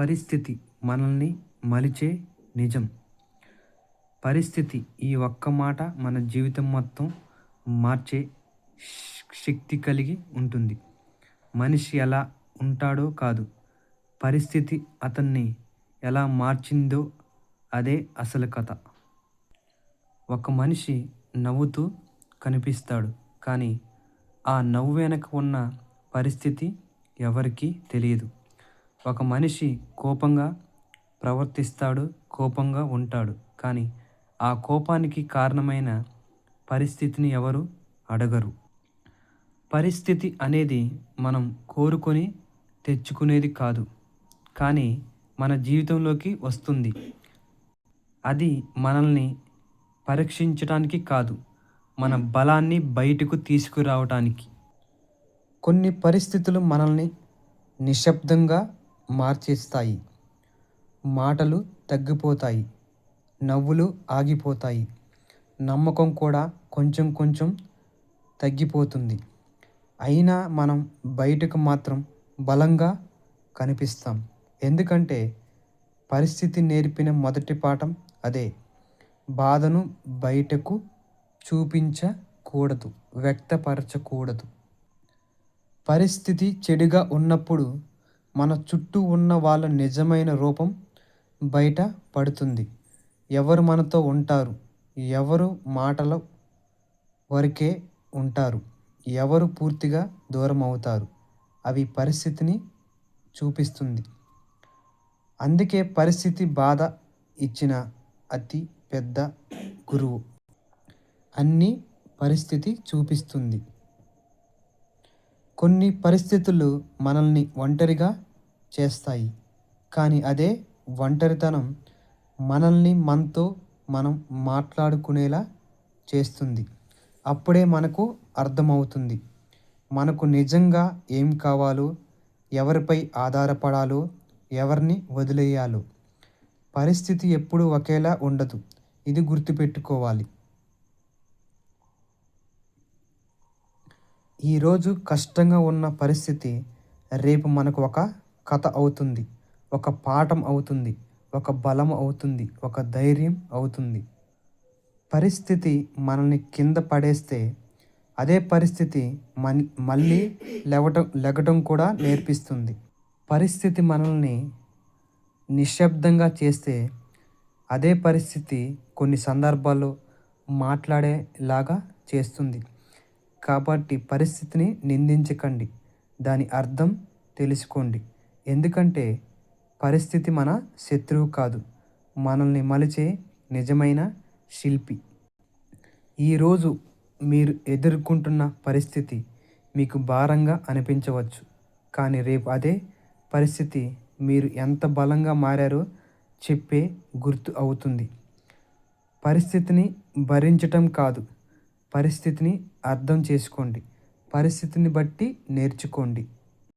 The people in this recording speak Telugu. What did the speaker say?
పరిస్థితి మనల్ని మలిచే నిజం. పరిస్థితి ఈ ఒక్క మాట మన జీవితం మొత్తం మార్చే శక్తి కలిగి ఉంటుంది. మనిషి ఎలా ఉంటాడో కాదు. పరిస్థితి అతన్ని ఎలా మార్చిందో అదే అసలు కథ. ఒక మనిషి నవ్వుతూ కనిపిస్తాడు కానీ ఆ నవ్వు వెనక ఉన్న పరిస్థితి ఎవరికీ తెలియదు. ఒక మనిషి కోపంగా ప్రవర్తిస్తాడు కోపంగా ఉంటాడు. కానీ ఆ కోపానికి కారణమైన పరిస్థితిని ఎవరు అడగరు. పరిస్థితి అనేది మనం కోరుకొని తెచ్చుకునేది కాదు. కానీ మన జీవితంలోకి వస్తుంది. అది మనల్ని పరీక్షించడానికి కాదు మన బలాన్ని బయటకు తీసుకురావటానికి. కొన్ని పరిస్థితులు మనల్ని నిశ్శబ్దంగా మార్చేస్తాయి. మాటలు తగ్గిపోతాయి. నవ్వులు ఆగిపోతాయి. నమ్మకం కూడా కొంచెం కొంచెం తగ్గిపోతుంది. అయినా మనం బయటకు మాత్రం బలంగా కనిపిస్తాం. ఎందుకంటే పరిస్థితి నేర్పిన మొదటి పాఠం అదే. బాధను బయటకు చూపించకూడదు. వ్యక్తపరచకూడదు. పరిస్థితి చెడుగా ఉన్నప్పుడు మన చుట్టూ ఉన్న వాళ్ళ నిజమైన రూపం బయట పడుతుంది. ఎవరు మనతో ఉంటారు? ఎవరు మాటల వరకే ఉంటారు? ఎవరు పూర్తిగా దూరం అవుతారు అవి పరిస్థితిని చూపిస్తుంది. అందుకే పరిస్థితి బాధ ఇచ్చిన అతి పెద్ద గురువు. అన్నీ పరిస్థితి చూపిస్తుంది. కొన్ని పరిస్థితులు మనల్ని ఒంటరిగా చేస్తాయి. కానీ అదే ఒంటరితనం మనల్ని మనతో మనం మాట్లాడుకునేలా చేస్తుంది. అప్పుడే మనకు అర్థమవుతుంది. మనకు నిజంగా ఏం కావాలో ఎవరిపై ఆధారపడాలో ఎవరిని వదిలేయాలో. పరిస్థితి ఎప్పుడు ఒకేలా ఉండదు. ఇది గుర్తుపెట్టుకోవాలి. ఈరోజు కష్టంగా ఉన్న పరిస్థితి రేపు మనకు ఒక కథ అవుతుంది. ఒక పాఠం అవుతుంది. ఒక బలం అవుతుంది. ఒక ధైర్యం అవుతుంది. పరిస్థితి మనల్ని కింద పడేస్తే అదే పరిస్థితి మన్ మళ్ళీ లెగటం లెగటం కూడా నేర్పిస్తుంది. పరిస్థితి మనల్ని నిశ్శబ్దంగా చేస్తే అదే పరిస్థితి కొన్ని సందర్భాల్లో మాట్లాడేలాగా చేస్తుంది. కాబట్టి పరిస్థితిని నిందించకండి. దాని అర్థం తెలుసుకోండి. ఎందుకంటే పరిస్థితి మన శత్రువు కాదు. మనల్ని మలిచే నిజమైన శిల్పి. ఈరోజు మీరు ఎదుర్కొంటున్న పరిస్థితి మీకు భారంగా అనిపించవచ్చు. కానీ రేపు అదే పరిస్థితి మీరు ఎంత బలంగా మారారో చెప్పే గుర్తు అవుతుంది. పరిస్థితిని భరించటం కాదు. పరిస్థితిని అర్థం చేసుకోండి. పరిస్థితిని బట్టి నేర్చుకోండి.